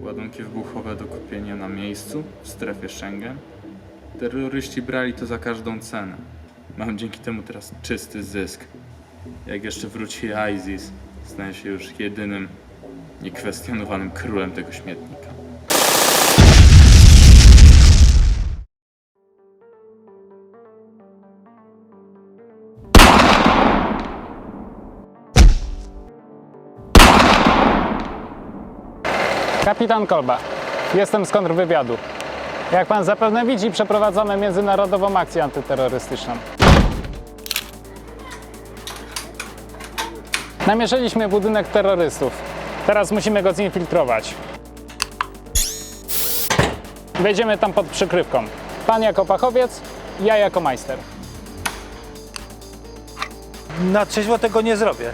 Ładunki wybuchowe do kupienia na miejscu w strefie Schengen. Terroryści brali to za każdą cenę. Mam dzięki temu teraz czysty zysk. Jak jeszcze wróci ISIS, stanie się już jedynym, niekwestionowanym królem tego śmietnika. Kapitan Kolba, jestem z kontrwywiadu. Jak pan zapewne widzi, przeprowadzamy międzynarodową akcję antyterrorystyczną. Namierzyliśmy budynek terrorystów. Teraz musimy go zinfiltrować. Wejdziemy tam pod przykrywką. Pan jako fachowiec, ja jako majster. Na trzeźwo tego nie zrobię.